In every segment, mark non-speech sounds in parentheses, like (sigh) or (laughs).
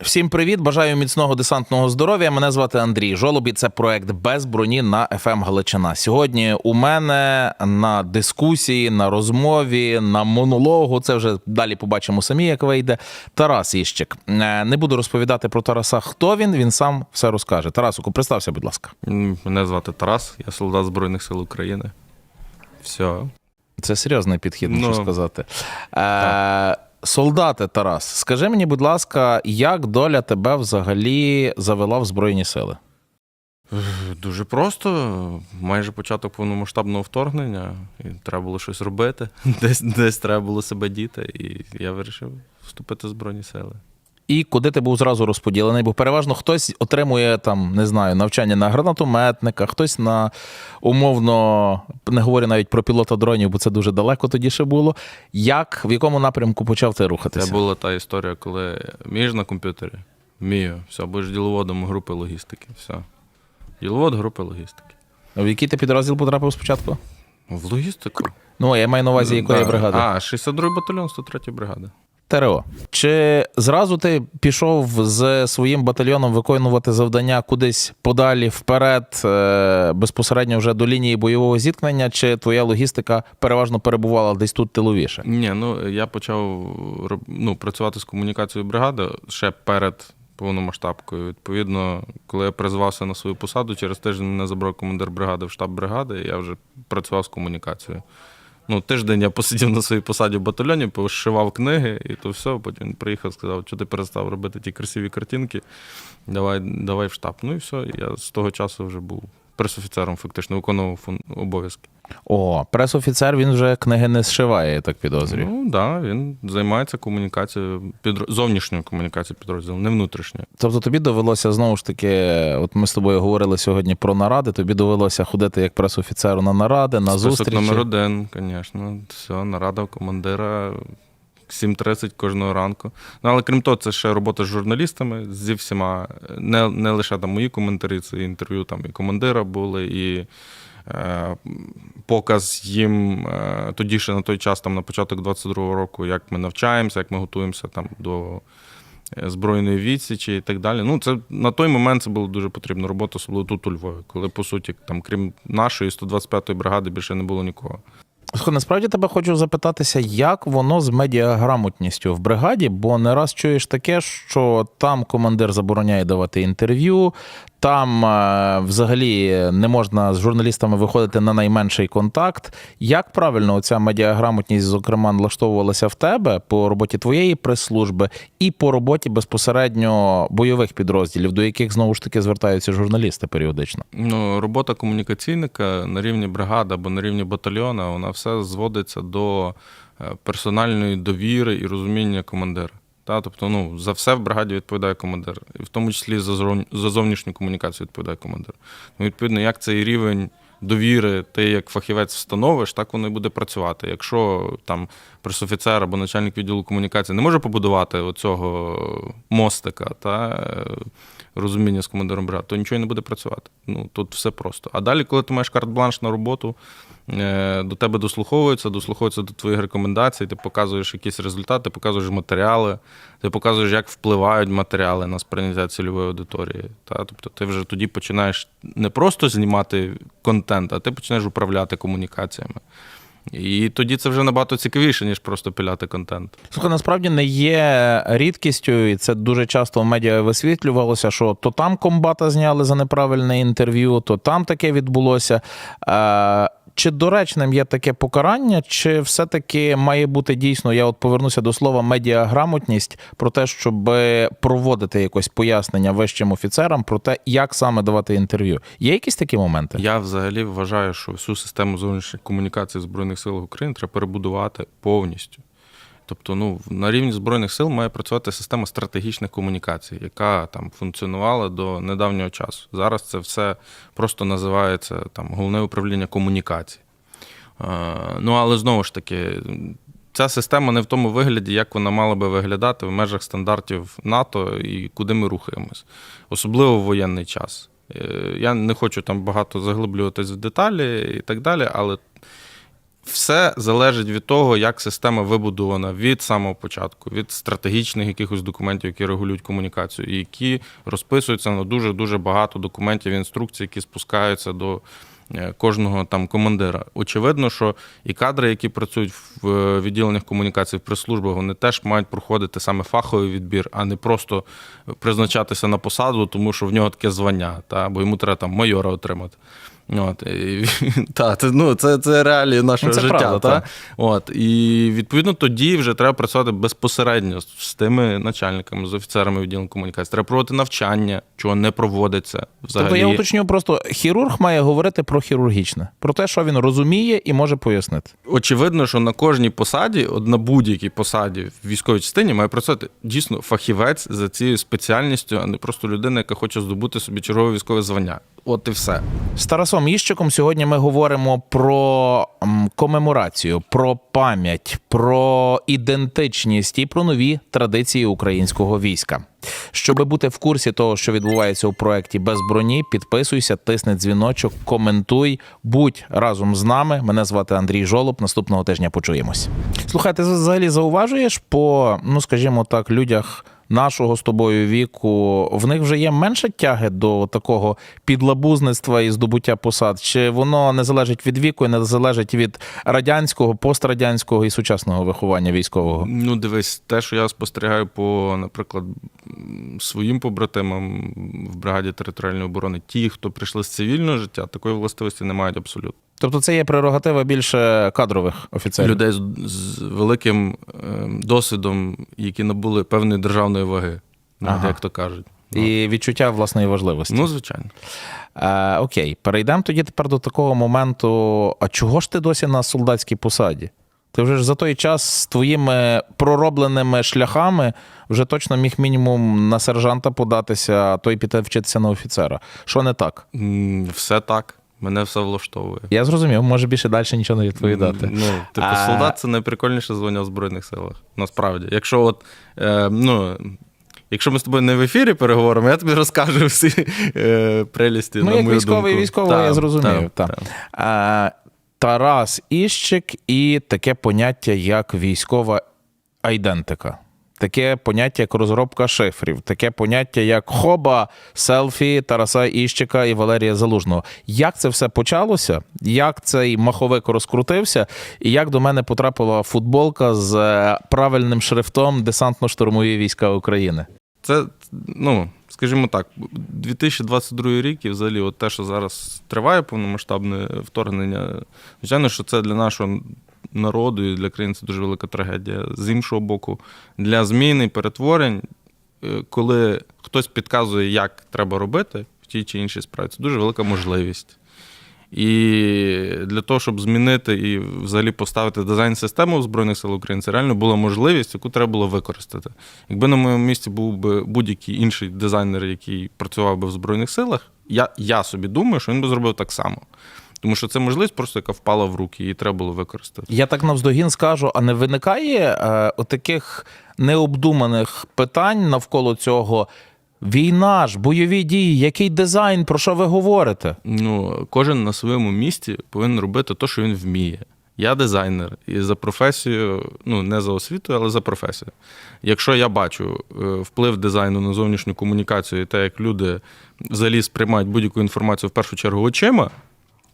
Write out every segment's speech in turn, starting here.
Всім привіт! Бажаю міцного десантного здоров'я. Мене звати Андрій Жолобі. Це проект без броні на FM Галичина. Сьогодні у мене на дискусії, на розмові, на монологу. Це вже далі побачимо самі, як вийде. Тарас Іщик. Е, Не буду розповідати про Тараса. Хто він? Він сам все розкаже. Тарасику, представся, будь ласка. Мене звати Тарас, я солдат Збройних сил України. Все. Це серйозний підхід, можу Ну, сказати. Е, солдати Тарас, скажи мені, будь ласка, як доля тебе взагалі завела в Збройні сили? Дуже просто. Майже початок повномасштабного вторгнення, і треба було щось робити. (laughs) Десь, десь треба було себе діти, і я вирішив вступити в Збройні сили. І куди ти був зразу розподілений? Бо переважно хтось отримує там, не знаю, навчання на гранатометника, хтось на умовно, не говорю навіть про пілота дронів, бо це дуже далеко тоді ще було. Як в якому напрямку почав ти рухатися? Це була та історія, коли вмієш на комп'ютері? Вмію. Все, будеш діловодом групи логістики. Все. Діловод групи логістики. В який ти підрозділ потрапив спочатку? В логістику. Ну, я маю на увазі, якої Да. бригади? А, 62-й батальйон, 103 бригада. ТРО. Чи зразу ти пішов з своїм батальйоном виконувати завдання кудись подалі вперед, е, безпосередньо вже до лінії бойового зіткнення, чи твоя логістика переважно перебувала десь тут тиловіше? Ні, ну я почав ну, працювати з комунікацією бригади ще перед повномасштабкою. Відповідно, коли я призвався на свою посаду, через тиждень мене забрав командир бригади в штаб бригади, і я вже працював з комунікацією. Ну, тиждень я посидів на своїй посаді в батальйоні, пошивав книги, і то все. Потім він приїхав, сказав, що ти перестав робити ті красиві картинки, давай, давай в штаб. Ну і все. Я з того часу вже був пресофіцером, фактично, виконував фун- обов'язки. О, пресофіцер він вже книги не зшиває, я так підозрюю. Ну так, да, він займається комунікацією підро... зовнішньою комунікацією підрозділу, не внутрішньою. Тобто тобі довелося знову ж таки, от ми з тобою говорили сьогодні про наради. Тобі довелося ходити як пресофіцеру на наради, на Список зустрічі. номер один, звісно. Все, нарада командира 7.30 кожного ранку. Ну, але крім того, це ще робота з журналістами, зі всіма. Не, не лише там мої коментарі, це інтерв'ю там і командира були, і е, показ їм е, тоді ще на той час, там на початок 22-го року, як ми навчаємося, як ми готуємося там до. е, Збройної відсічі і так далі. Ну, це на той момент це було дуже потрібна робота, особливо тут у Львові, коли, по суті, там, крім нашої 125-ї бригади, більше не було нікого. Насправді тебе хочу запитатися, як воно з медіаграмотністю в бригаді, бо не раз чуєш таке, що там командир забороняє давати інтерв'ю, там е, взагалі не можна з журналістами виходити на найменший контакт. Як правильно оця медіаграмотність, зокрема, налаштовувалася в тебе по роботі твоєї прес-служби і по роботі безпосередньо бойових підрозділів, до яких знову ж таки звертаються журналісти періодично? Ну, робота комунікаційника на рівні бригади або на рівні батальйона, вона все зводиться до е, персональної довіри і розуміння командира. Та, тобто, ну, за все в бригаді відповідає командир, і в тому числі за, зовнішню комунікацію відповідає командир. Ну, відповідно, як цей рівень довіри ти як фахівець встановиш, так воно і буде працювати. Якщо там пресофіцер або начальник відділу комунікації не може побудувати оцього мостика та е, розуміння з командиром бригади, то нічого не буде працювати. Ну тут все просто. А далі, коли ти маєш карт-бланш на роботу, до тебе дослуховуються, дослуховуються до твоїх рекомендацій, ти показуєш якісь результати, показуєш матеріали, ти показуєш, як впливають матеріали на сприйняття цільової аудиторії. Та? Тобто ти вже тоді починаєш не просто знімати контент, а ти починаєш управляти комунікаціями. І тоді це вже набагато цікавіше, ніж просто піляти контент. Слухай, насправді не є рідкістю, і це дуже часто в медіа висвітлювалося, що то там комбата зняли за неправильне інтерв'ю, то там таке відбулося. Чи доречним є таке покарання, чи все-таки має бути дійсно, я от повернуся до слова медіаграмотність про те, щоб проводити якось пояснення вищим офіцерам про те, як саме давати інтерв'ю. Є якісь такі моменти? Я взагалі вважаю, що всю систему зовнішньої комунікації Збройних сил України треба перебудувати повністю. Тобто, ну, на рівні Збройних сил має працювати система стратегічних комунікацій, яка там функціонувала до недавнього часу. Зараз це все просто називається там головне управління комунікацій. Е, ну, але знову ж таки, ця система не в тому вигляді, як вона мала би виглядати в межах стандартів НАТО і куди ми рухаємось, особливо в воєнний час. Е, Я не хочу там багато заглиблюватись в деталі і так далі, але Все залежить від того, як система вибудована від самого початку, від стратегічних якихось документів, які регулюють комунікацію, і які розписуються на дуже дуже багато документів, інструкцій, які спускаються до е, кожного там командира. Очевидно, що і кадри, які працюють в відділеннях комунікацій в прес-службах, вони теж мають проходити саме фаховий відбір, а не просто призначатися на посаду, тому що в нього таке звання, та бо йому треба там майора отримати. От, і, (laughs) та, це, ну, це, це реалії нашого Ну, це життя. правда, та? так. От, і відповідно тоді вже треба працювати безпосередньо з- з тими начальниками, з офіцерами відділу комунікації. Треба проводити навчання, чого не проводиться взагалі. Тобто я уточню просто хірург має говорити про хірургічне, про те, що він розуміє і може пояснити. Очевидно, що на кожній посаді, от на будь-якій посаді в військовій частині має працювати дійсно фахівець за цією спеціальністю, а не просто людина, яка хоче здобути собі чергове військове звання. От і все. З Тарасом Іщиком сьогодні ми говоримо про комеморацію, про пам'ять, про ідентичність і про нові традиції українського війська. Щоб бути в курсі того, що відбувається у проєкті без броні, підписуйся, тисни дзвіночок, коментуй, будь разом з нами. Мене звати Андрій Жолоб. Наступного тижня почуємось. Слухай, ти взагалі зауважуєш по, ну скажімо так, людях нашого з тобою віку, в них вже є менше тяги до такого підлабузництва і здобуття посад? Чи воно не залежить від віку і не залежить від радянського, пострадянського і сучасного виховання військового? Ну, дивись, те, що я спостерігаю по, наприклад, своїм побратимам в бригаді територіальної оборони, ті, хто прийшли з цивільного життя, такої властивості не мають абсолютно. Тобто це є прерогатива більше кадрових офіцерів. Людей з, з великим е, досвідом, які набули певної державної ваги, Ага. як то кажуть. Ну, І відчуття власної важливості. ну, звичайно. Е, окей, перейдемо тоді тепер до такого моменту. А чого ж ти досі на солдатській посаді? Ти вже ж за той час з твоїми проробленими шляхами вже точно міг мінімум на сержанта податися, а то й піти вчитися на офіцера. Що не так? Все так. Мене все влаштовує. Я зрозумів, може більше далі нічого не відповідати. Ну, типу, А- солдат це найприкольніше звання в Збройних силах. Насправді. Якщо от, е, ну, якщо ми з тобою не в ефірі переговоримо, я тобі розкажу всі е, прелісті. Ну, на як мою військовий, думку. військового, Та, я зрозумів. та, та. Е, Тарас Іщик і таке поняття, як військова айдентика. Таке поняття, як розробка шифрів, таке поняття, як хоба, селфі Тараса Іщика і Валерія Залужного. Як це все почалося? Як цей маховик розкрутився, і як до мене потрапила футболка з е, правильним шрифтом Десантно-штурмові війська України? Це, ну, скажімо так, 2022 рік і взагалі от те, що зараз триває повномасштабне вторгнення, звичайно, що це для нашого народу і для країни це дуже велика трагедія. З іншого боку, для змін і перетворень, е, коли хтось підказує, як треба робити в тій чи іншій справі, це дуже велика можливість. І для того, щоб змінити і взагалі поставити дизайн-систему в Збройних сил України, це реально була можливість, яку треба було використати. Якби на моєму місці був би будь-який інший дизайнер, який працював би в Збройних силах, я, я собі думаю, що він би зробив так само. Тому що це можливість, просто яка впала в руки, її треба було використати. Я так навздогін скажу, а не виникає е, отаких необдуманих питань навколо цього. Війна ж, бойові дії, який дизайн, про що ви говорите? Ну, кожен на своєму місці повинен робити те, що він вміє. Я дизайнер, і за професією, ну не за освітою, але за професією. Якщо я бачу е, вплив дизайну на зовнішню комунікацію і те, як люди взагалі сприймають будь-яку інформацію в першу чергу очима,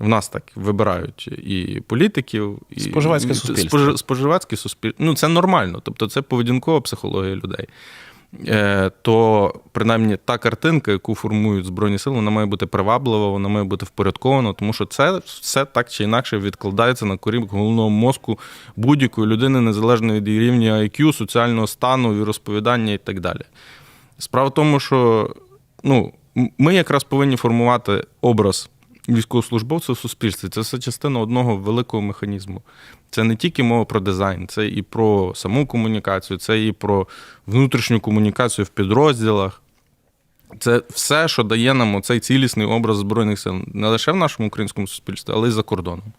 в нас так вибирають і політиків, і Споживацьке суспільство. споживацьке суспільство. Ну, це нормально. Тобто це поведінкова психологія людей. Е, то принаймні та картинка, яку формують Збройні Сили, вона має бути приваблива, вона має бути впорядкована, тому що це все так чи інакше відкладається на корінь головного мозку будь-якої людини, незалежно від її рівня IQ, соціального стану, розповідання і так далі. Справа в тому, що ну, ми якраз повинні формувати образ військовослужбовця в суспільстві. Це все частина одного великого механізму. Це не тільки мова про дизайн, це і про саму комунікацію, це і про внутрішню комунікацію в підрозділах. Це все, що дає нам оцей цілісний образ Збройних сил не лише в нашому українському суспільстві, але й за кордоном.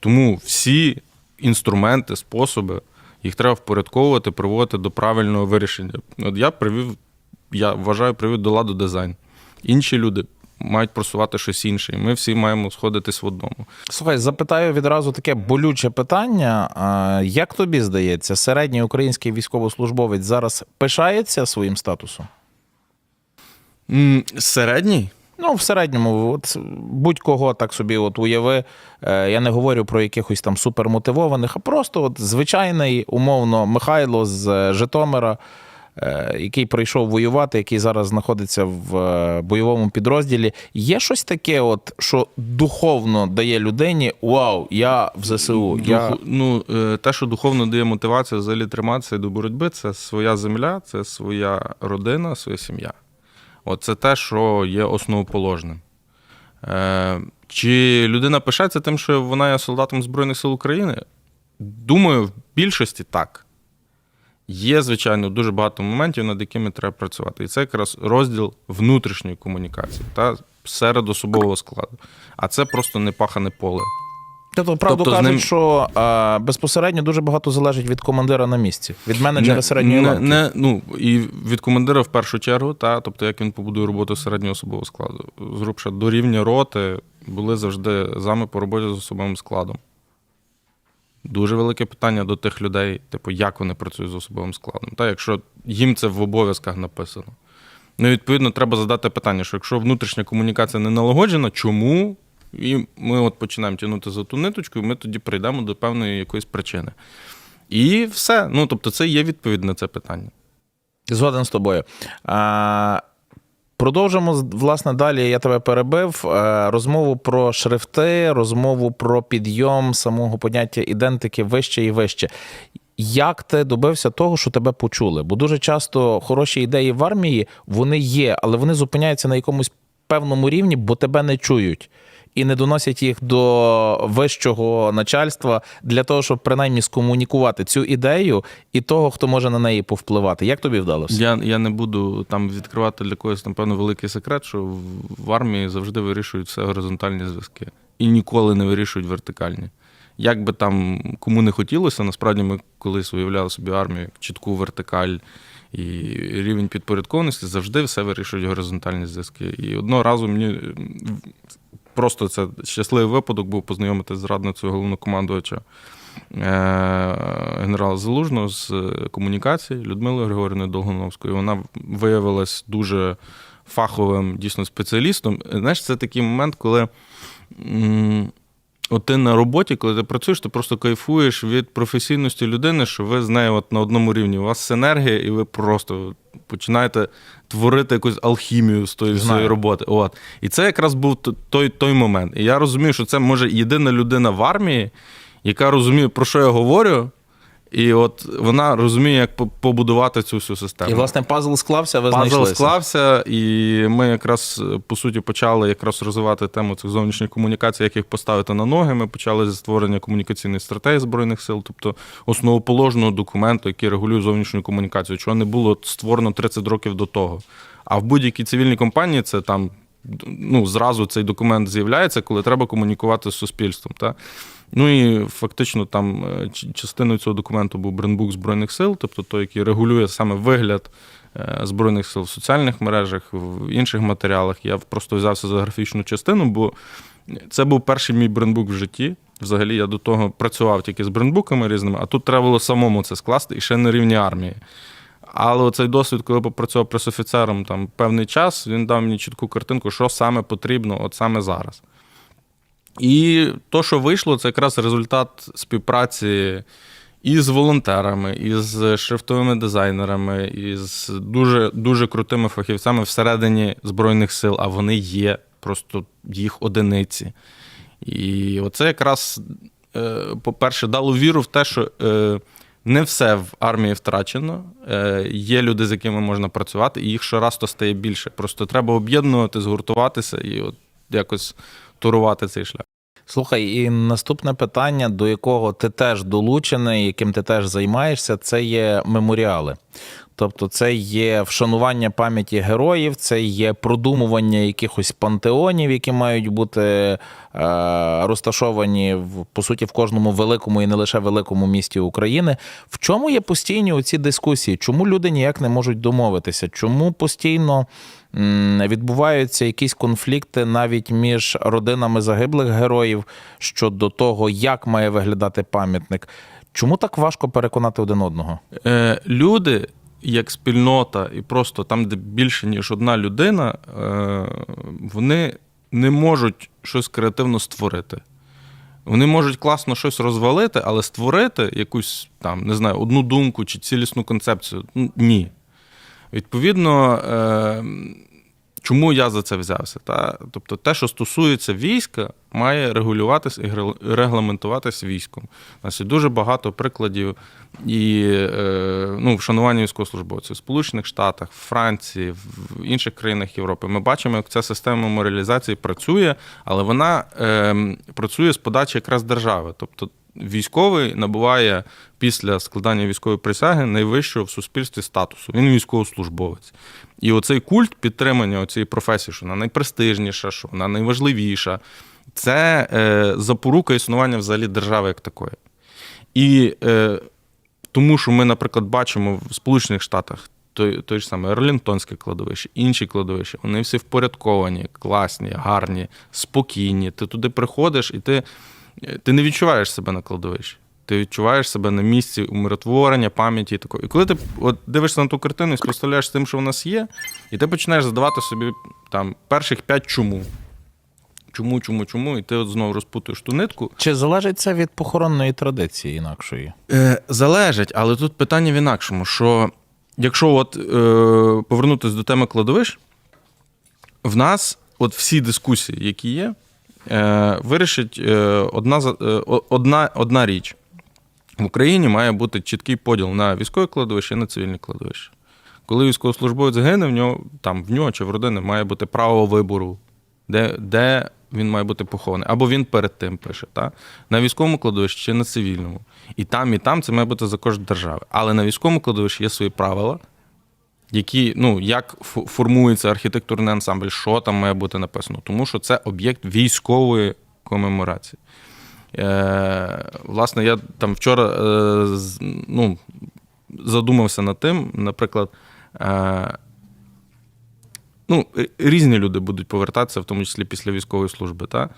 Тому всі інструменти, способи, їх треба впорядковувати, приводити до правильного вирішення. От я привів, я вважаю, привів до ладу дизайн. Інші люди мають просувати щось інше. І ми всі маємо сходитись в одному. Слухай, запитаю відразу таке болюче питання. Як тобі здається, середній український військовослужбовець зараз пишається своїм статусом? Середній? Ну, в середньому, от будь-кого так собі от уяви. Е, Я не говорю про якихось там супермотивованих, а просто от звичайний, умовно, Михайло з е, Житомира, який прийшов воювати, який зараз знаходиться в е, бойовому підрозділі. Є щось таке, от, що духовно дає людині: Вау, я в ЗСУ. Я... Ну, е, те, що духовно дає мотивацію взагалі триматися до боротьби, це своя земля, це своя родина, своя сім'я. От це те, що є основоположним. Е, Чи людина пишається тим, що вона є солдатом Збройних сил України? Думаю, в більшості так. Є, звичайно, дуже багато моментів, над якими треба працювати. І це якраз розділ внутрішньої комунікації та серед особового складу. А це просто непахане поле. Тобто, правду Тобто кажуть, ним- що е, безпосередньо дуже багато залежить від командира на місці, від менеджера середньої не, ланки. не, ну, і від командира в першу чергу, та, тобто як він побудує роботу середнього особового складу. Зрубша до рівня роти були завжди зами по роботі з особовим складом. Дуже велике питання до тих людей, типу, як вони працюють з особовим складом. Та, якщо їм це в обов'язках написано. Ну, відповідно, треба задати питання, що якщо внутрішня комунікація не налагоджена, чому? І ми от починаємо тягнути за ту ниточку, і ми тоді прийдемо до певної якоїсь причини. І все. Ну, тобто, це є відповідь на це питання. Згоден з тобою. А, продовжимо, власне, далі я тебе перебив. е, Розмову про шрифти, розмову про підйом самого поняття ідентики вище і вище. Як ти добився того, що тебе почули? Бо дуже часто хороші ідеї в армії вони є, але вони зупиняються на якомусь певному рівні, бо тебе не чують. І не доносять їх до вищого начальства для того, щоб принаймні скомунікувати цю ідею і того, хто може на неї повпливати. Як тобі вдалося? Я, я не буду там відкривати для когось, напевно, великий секрет, що в, армії завжди вирішують все горизонтальні зв'язки. І ніколи не вирішують вертикальні. Як би там кому не хотілося, насправді ми колись уявляли собі армію як чітку вертикаль і рівень підпорядкованості, завжди все вирішують горизонтальні зв'язки. І одного разу мені просто це щасливий випадок був познайомитися з радницею головнокомандувача е, генерала Залужного з е, комунікації Людмилою Григорівною Долгоновською. Вона виявилась дуже фаховим дійсно спеціалістом. Знаєш, це такий момент, коли. От ти на роботі, коли ти працюєш, ти просто кайфуєш від професійності людини, що ви з нею от на одному рівні. У вас синергія, і ви просто починаєте творити якусь алхімію з тої своєї роботи. От. І це якраз був той, той момент. І я розумію, що це може єдина людина в армії, яка розуміє, про що я говорю, і от вона розуміє, як по- побудувати цю всю систему. І, власне, пазл склався, ви Пазл знайшлися. склався, і ми якраз по суті почали якраз розвивати тему цих зовнішніх комунікацій, як їх поставити на ноги. Ми почали зі створення комунікаційної стратегії збройних сил, тобто основоположного документу, який регулює зовнішню комунікацію, чого не було створено 30 років до того. А в будь-якій цивільній компанії це там. Ну, зразу цей документ з'являється, коли треба комунікувати з суспільством. Та? Ну і фактично там е, частиною цього документу був брендбук Збройних сил, тобто той, який регулює саме вигляд е, Збройних сил в соціальних мережах, в інших матеріалах. Я просто взявся за графічну частину, бо це був перший мій брендбук в житті. Взагалі я до того працював тільки з брендбуками різними, а тут треба було самому це скласти і ще на рівні армії. Але оцей досвід, коли попрацював пресофіцером там певний час, він дав мені чітку картинку, що саме потрібно, от саме зараз. І то, що вийшло, це якраз результат співпраці і з волонтерами, і з шрифтовими дизайнерами, і з дуже, дуже крутими фахівцями всередині Збройних сил, а вони є, просто їх одиниці. І оце якраз, е, по-перше, дало віру в те, що е, не все в армії втрачено. Е, Є люди, з якими можна працювати, і їх щораз то стає більше. Просто треба об'єднувати, згуртуватися і от якось турувати цей шлях. Слухай, і наступне питання, до якого ти теж долучений, яким ти теж займаєшся, це є меморіали. Тобто, це є вшанування пам'яті героїв, це є продумування якихось пантеонів, які мають бути е, розташовані в по суті в кожному великому і не лише великому місті України. В чому є постійні оці дискусії? Чому люди ніяк не можуть домовитися? Чому постійно відбуваються якісь конфлікти навіть між родинами загиблих героїв щодо того, як має виглядати пам'ятник? Чому так важко переконати один одного? Е, люди, як спільнота, і просто там, де більше, ніж одна людина, е, вони не можуть щось креативно створити. Вони можуть класно щось розвалити, але створити якусь там, не знаю, одну думку чи цілісну концепцію ну, ні. Відповідно, е, чому я за це взявся? Та? Тобто, те, що стосується війська, має регулюватися і регламентуватися військом. У нас є дуже багато прикладів і е, ну, вшанування військовослужбовців в Сполучених Штатах, в Франції, в інших країнах Європи. Ми бачимо, як ця система меморіалізації працює, але вона е, працює з подачі якраз держави. Тобто військовий набуває після складання військової присяги найвищого в суспільстві статусу. Він військовослужбовець. І оцей культ підтримання цієї професії, що вона найпрестижніша, що вона найважливіша, це е, запорука існування взагалі держави як такої. І е, тому, що ми, наприклад, бачимо в Сполучених Штатах той, той ж самий Арлінтонське кладовище, інші кладовища, вони всі впорядковані, класні, гарні, спокійні. Ти туди приходиш і ти, ти не відчуваєш себе на кладовищі. Ти відчуваєш себе на місці умиротворення, пам'яті і такого. І коли ти от дивишся на ту картину і спостерігаєш з тим, що в нас є, і ти починаєш задавати собі там перших п'ять чому. Чому, чому, чому? І ти от знову розпутуєш ту нитку. Чи залежить це від похоронної традиції інакшої? Е, залежить, але тут питання в інакшому: що якщо от, е, повернутися до теми кладовищ, в нас от всі дискусії, які є, е, вирішить е, одна, е, одна, одна річ. В Україні має бути чіткий поділ на військове кладовище і на цивільне кладовище. Коли військовослужбовець гине, в нього там в нього чи в родини має бути право вибору, де, де він має бути похований. Або він перед тим пише, та? на військовому кладовищі чи на цивільному. І там, і там це має бути за кошт держави. Але на військовому кладовищі є свої правила, які, ну, як формується архітектурний ансамбль, що там має бути написано, тому що це об'єкт військової комеморації. Е, власне, я там вчора е, ну, задумався над тим, наприклад, е, ну, різні люди будуть повертатися, в тому числі після військової служби. Та?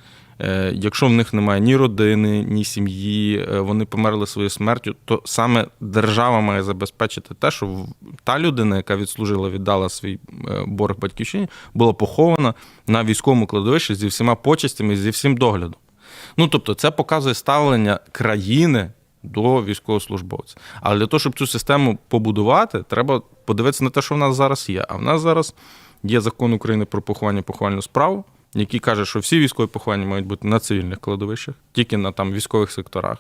Е, якщо в них немає ні родини, ні сім'ї, е, вони померли своєю смертю, то саме держава має забезпечити те, що та людина, яка відслужила, віддала свій е, борг батьківщині, була похована на військовому кладовищі зі всіма почестями, зі всім доглядом. Ну, тобто, це показує ставлення країни до військовослужбовця. Але для того, щоб цю систему побудувати, треба подивитися на те, що в нас зараз є. А в нас зараз є закон України про поховання поховальну справу, який каже, що всі військові поховання мають бути на цивільних кладовищах, тільки на там військових секторах.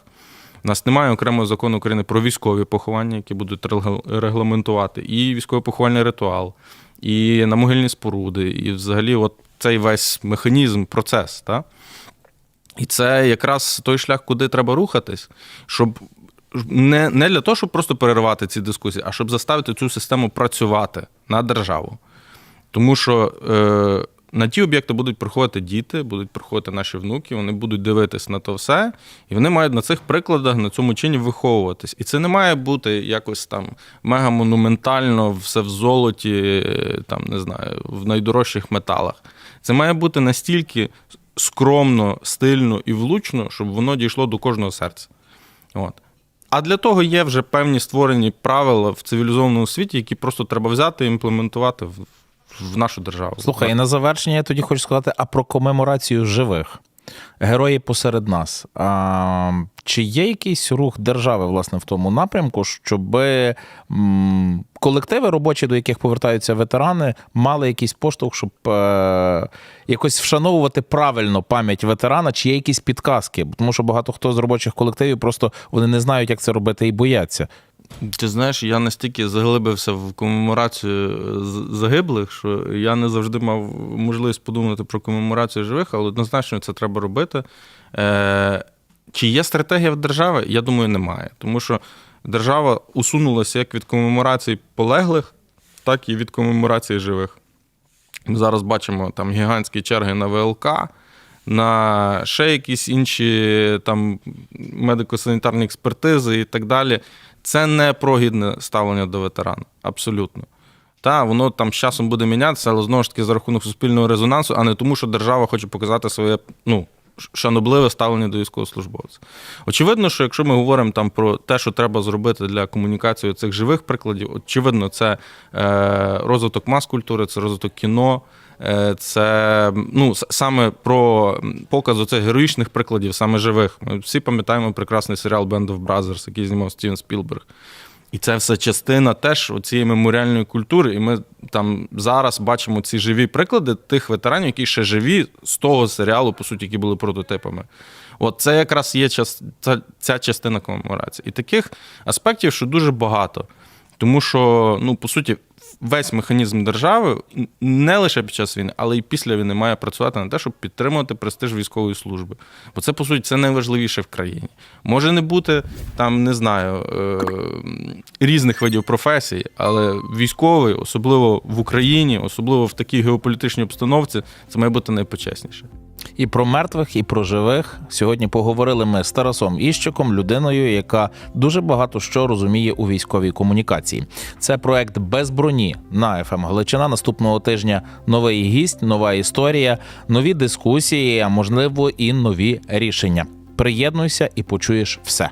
У нас немає окремого закону України про військові поховання, які будуть регламентувати, і військовий поховальний ритуал, і на могильні споруди, і взагалі, от цей весь механізм, процес. Та? І це якраз той шлях, куди треба рухатись, щоб не, не для того, щоб просто перервати ці дискусії, а щоб заставити цю систему працювати на державу. Тому що е, на ті об'єкти будуть приходити діти, будуть приходити наші внуки, вони будуть дивитись на то все, і вони мають на цих прикладах на цьому чині виховуватись. І це не має бути якось там мега-монументально, все в золоті, е, там не знаю, в найдорожчих металах. Це має бути настільки скромно, стильно і влучно, щоб воно дійшло до кожного серця. От. А для того є вже певні створені правила в цивілізованому світі, які просто треба взяти і імплементувати в, в нашу державу. Слухай, і на завершення я тоді хочу сказати, а про комеморацію живих. Герої посеред нас. А, чи є якийсь рух держави, власне, в тому напрямку, щоб колективи робочі, до яких повертаються ветерани, мали якийсь поштовх, щоб е, якось вшановувати правильно пам'ять ветерана, чи є якісь підказки? Тому що багато хто з робочих колективів просто вони не знають, як це робити, і бояться. Ти знаєш, я настільки заглибився в комеморацію загиблих, що я не завжди мав можливість подумати про комеморацію живих, але однозначно це треба робити. Е, чи є стратегія в держави? Я думаю, немає. Тому що держава усунулася як від комеморацій полеглих, так і від комеморації живих. Ми зараз бачимо там гігантські черги на ВЛК, на ще якісь інші там медико-санітарні експертизи і так далі. Це не прогідне ставлення до ветерана. Абсолютно. Та, воно там з часом буде мінятися, але знову ж таки за рахунок суспільного резонансу, а не тому, що держава хоче показати своє ну, шанобливе ставлення до військовослужбовця. Очевидно, що якщо ми говоримо там про те, що треба зробити для комунікації цих живих прикладів, очевидно, це е, розвиток мас-культури, це розвиток кіно. е, Це ну, саме про показ оцих героїчних прикладів, саме живих. Ми всі пам'ятаємо прекрасний серіал Band of Brothers, який знімав Стівен Спілберг. І це все частина теж цієї меморіальної культури. І ми там зараз бачимо ці живі приклади тих ветеранів, які ще живі з того серіалу, по суті, які були прототипами. От це якраз є час, ця, ця частина комеморації. І таких аспектів, що дуже багато. Тому що, ну, по суті, весь механізм держави не лише під час війни, але й після війни має працювати на те, щоб підтримувати престиж військової служби. Бо це, по суті, це найважливіше в країні. Може не бути там, не знаю, е- різних видів професій, але військовий, особливо в Україні, особливо в такій геополітичній обстановці, це має бути найпочесніше. І про мертвих, і про живих сьогодні поговорили ми з Тарасом Іщиком, людиною, яка дуже багато що розуміє у військовій комунікації. Це проект без броні на ФМ Галичина. Наступного тижня новий гість, нова історія, нові дискусії, а можливо і нові рішення. Приєднуйся і почуєш все.